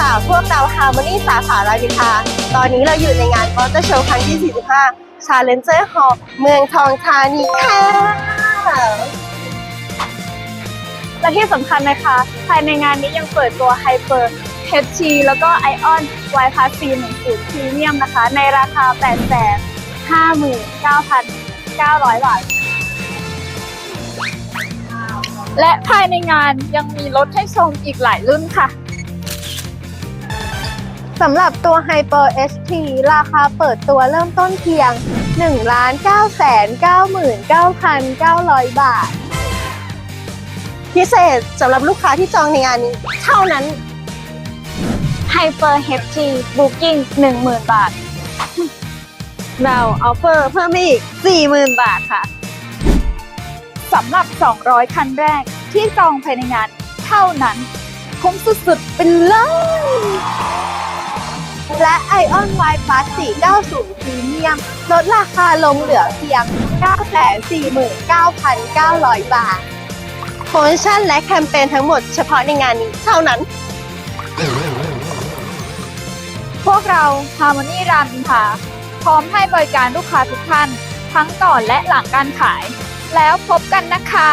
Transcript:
ค่ะ พวกเรา Harmony สาขารามอินทราตอนนี้เราอยู่ในงานมอเตอร์โชว์ครั้งที่ 45 Challenger Hall เมืองทองธานีค่ะ และที่สำคัญนะคะ ภายในงานนี้ยังเปิดตัว Hyper HT แล้วก็ Ion Y Plus C 10 Premium นะคะ ในราคา 8 5 9 9 0 0 บาท และภายในงานยังมีรถให้ชมอีกหลายรุ่นค่ะ สำหรับตัว Hyper HT ราคาเปิดตัวเริ่มต้นเพียง1 9 9 9 9,900 บาท พิเศษสำหรับลูกค้าที่จองในงานนี้ เท่านั้น Hyper HT Booking 10,000 บาท เราออฟเฟอร์เพิ่มไปอีก 40,000 บาทค่ะ สำหรับ 200 คันแรกที่จองภายในงานเท่านั้น คุ้มสุดๆเป็นเลย และ Ion Y Plus 490 Premium ลดราคาลงเหลือเพียง 949,900 บาท โปรโมชั่นและแคมเปญทั้งหมดเฉพาะในงานนี้เท่านั้น พวกเรา Harmony รามอินทราพร้อมให้บริการลูกค้าทุกท่าน ทั้งก่อนและหลังการขาย แล้วพบกันนะคะ